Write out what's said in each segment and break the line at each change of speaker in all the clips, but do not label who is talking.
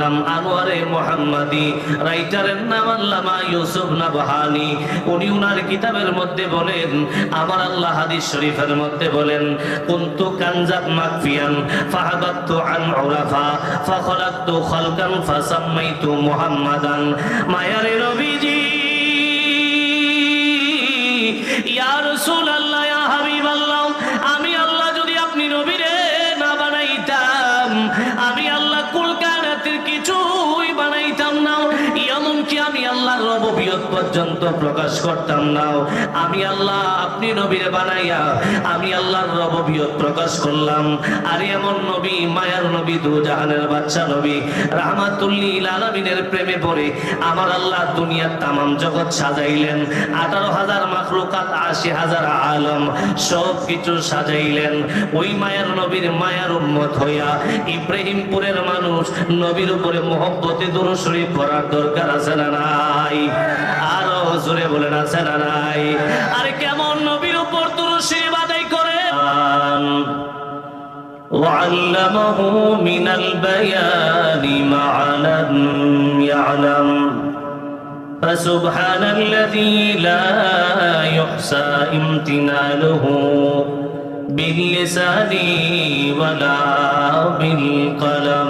নাম আনোয়ারে মোহাম্মদি। রাইটারের নাম আল্লামা ইউসুফ নাবহানি। উনি উনার কিতাবের মধ্যে বলেন, আমার আল্লাহ হাদিস শরীফের মধ্যে বলেন, কুনতু কানজাব মাকফিয়ান ফাহাবাতু আন উরাফা, ফাখলাকতু খালকান ফাসাম্মাইতু মুহাম্মাদান। মায়ারে রবিজি ইয়া রাসূলুল্লাহ পর্যন্ত প্রকাশ করতাম না আমি আল্লাহ আপনি নবীরে বানাইয়া, আমি আল্লাহর রববিয়ত প্রকাশ করলাম। আর এমন নবী, মায়ার নবী দু জাহানের বাচ্চা নবী, রাহমাতুল্লিল আলামিনের প্রেমে পড়ে আমার আল্লাহ দুনিয়ার তামাম জগৎ সাজাইলেন। আঠারো হাজার মাখলুকাত, আশি হাজার আলম সব কিছু সাজাইলেন। ওই মায়ার নবীর মায়ার উম্মত হইয়া ইব্রাহিমপুরের মানুষ নবীর উপরে মোহব্বতে দুরু শরীফ পড়ার দরকার আছে না নাই? আরও জোরে বলেন আছে না নাই আরে কেমন নবীর উপর দুরু শরীফ আদায় করে وعلمه من البيان ما لم يعلم فسبحان الذي لا يحصى امتنانه باللسان ولا بالقلم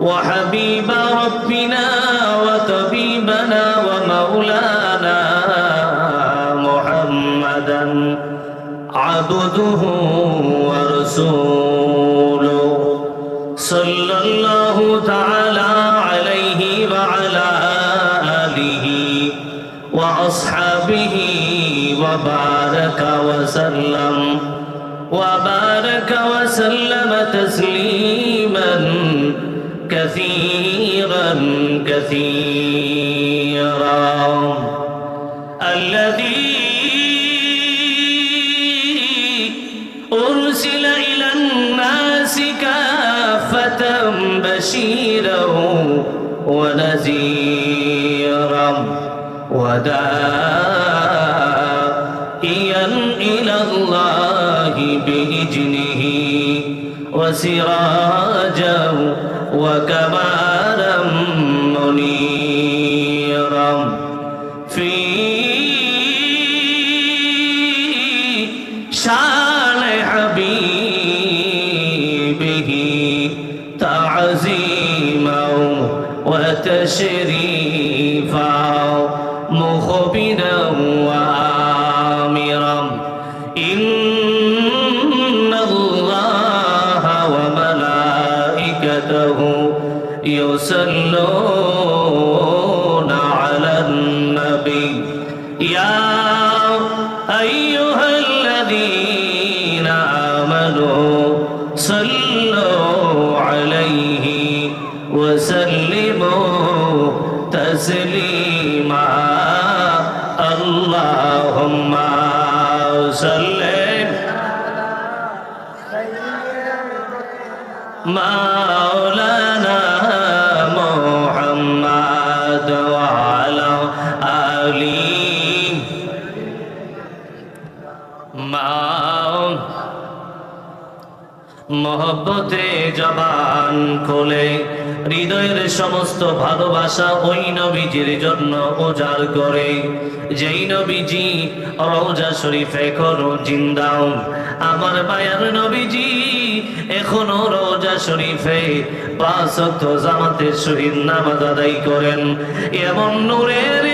وحبيب ربنا وطبيبنا ومولانا محمدا عبده ورسوله. صلى الله تعالى عليه وعلى آله وأصحابه وبارك وسلم. وبارك وسلم تسليما. كثيرا كثيرا. الذي أرسل إلى الناس كافة بشيرا ونذيرا وداعيا وسراجا وكمالا منيرا. في شان حبيبه تعظيما وتشريفا مخبنا وآمرا مولانا محمد وعلى آله মহব্বতে জবান খোলে। হৃদয়ের সমস্ত ভালোবাসা ওই নবীজির জন্য করে। যেই নবীজি রওজা জিন্দাও আমার মায়ার নবীজি এখনও শরীফে পাঁচ জামাতের শহীদ নামাজ আদায় করেন। এমন নূরের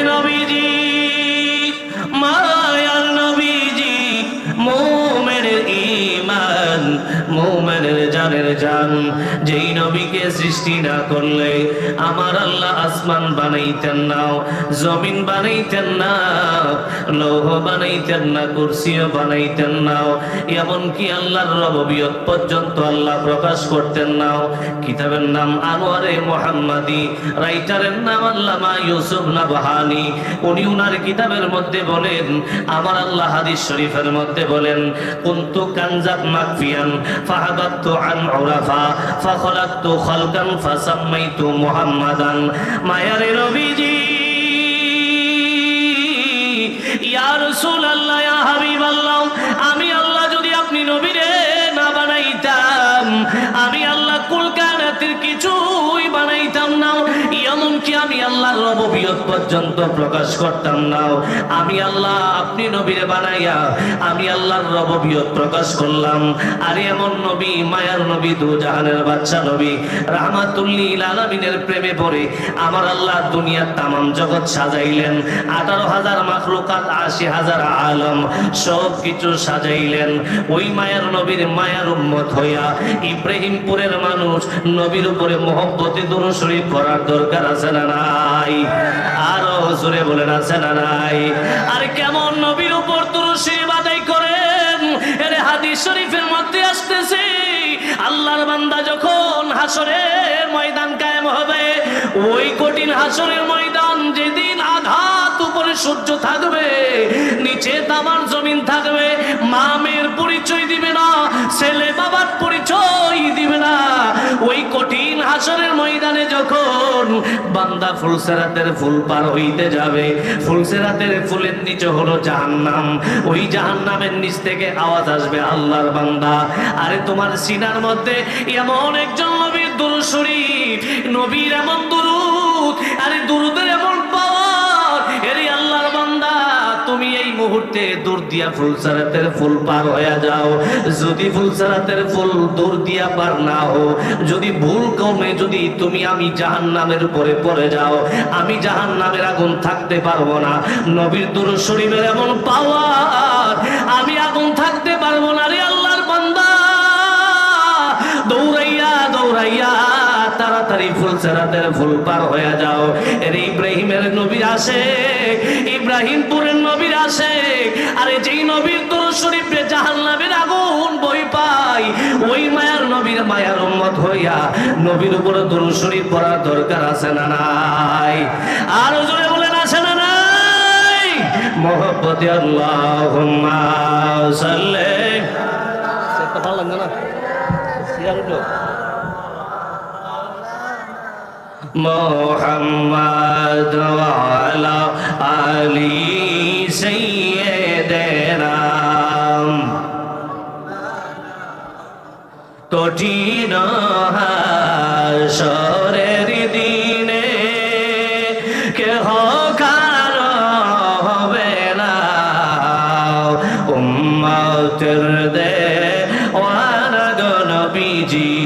জানের জান, যেই নবীকে সৃষ্টি না করলে আমার আল্লাহ আসমান বানাইতেন না, জমিন বানাইতেন না, লৌহ বানাইতেন না, কুরসিও বানাইতেন না, এমনকি আল্লাহর রববিয়ত পর্যন্ত আল্লাহ প্রকাশ করতেন না। কিতাবের নাম আনোয়ারে মোহাম্মদী, রাইটারের নাম আল্লামা ইউসুফ নাবহানি, উনি উনার কিতাবের মধ্যে বলেন, আমার আল্লাহ হাদিস শরীফের মধ্যে বলেন, কুনতু কানজাত মাকফিয়ান ফাহাবাতু আন উরাফা ফাখলাকতু খালকান ফাসাম্মাইতু মুহাম্মাদান। মায়ারে নবীজি ইয়া রাসূলুল্লাহ আমি আল্লাহর রববিয়ত পর্যন্ত প্রকাশ করতাম না। আমি আল্লাহ আপনি নবীরে বানাইয়া আমি আল্লাহর রববিয়ত প্রকাশ করলাম। আর এমন নবী, মায়ার নবী, দু জাহানের বাচ্চা নবী, রাহমাতুল্লিল আলামিনের প্রেমে পড়ে আমার আল্লাহ দুনিয়ার তামাম জগৎ সাজাইলেন। আঠারো হাজার মাখলুকাত, আশি হাজার আলম সব কিছু সাজাইলেন। ওই মায়ার নবীর মায়ার উম্মত হইয়া ইব্রাহিমপুরের মানুষ নবীর উপরে মোহব্বতে দুরু শরীফ করার দরকার আছে না নাই। আরও জোরে বলেন, আছে না নাই? আর কেমন নবীর উপর শরীফ আদায় করেন? এর হাদিস শরীফের মধ্যে আসতেছে, আল্লাহর বান্দা যখন হাসরের ময়দান কায়েম হবে, ওই কঠিন হাসরের ময়দান যেদিন আঘাত উপরে সূর্য থাকবে, নিচে তামার জমিন থাকবে, মামের পরিচয় দিবে না, ছেলে বাবার পরিচয় হাসরের ময়দানে যখন বান্দা ফুলসেরাতের ফুল পার হইতে যাবে, ফুলসেরাতের ফুলের নিচে হলো জাহান্নাম। ওই জাহান্নামের নিচ থেকে আওয়াজ আসবে, আল্লাহর বান্দা, আরে তোমার সিনার মধ্যে এমন একজন নবীর দুরুদ শরীফ, নবীর এমন দুরুদ, আরে দুরুদের মুহূর্তে দূর দিয়া ফুলসারাতের ফুল পার হয়ে যাও। যদি ফুলসারাতের ফুল দূর দিয়া পার না হো যদি ভুল কমে যদি তুমি আমি জাহান নামের উপরে পড়ে যাও, আমি জাহান নামের আগুন থাকতে পারব না। নবীর দুর শরীফের এমন পাওয়ার, আমি আগুন থাকতে পারব না রে আল্লাহর বান্দা। দৌড়াইয়া দৌড়াইয়া তাড়াতাড়ি ফুল সেরাতের ফুল পার হয়ে যাও। এর ইব্রাহিমের নবী আসে, ইব্রাহিমপুরের নবীর আসে। আরে যেই নবীর তোর শরীফে জাহান্নামের আগুন বই পাই, ওই মায়ার নবীর মায়ার উম্মত হইয়া নবীর উপরে দরুদ শরীফ পড়ার দরকার আছে না নাই? আরও জোরে বলেন, আছে না নাই? মোহব্বতে আল্লাহুম্মা সাল্লি। সেটা ভালো লাগবে না। সিয়ার মোহাম্মদ আলা আলী সৈয়দেরাম কঠিন হাসরের দিনে কেহ কার হবে না। উম্মতের দে ওয়ারদ নবীজি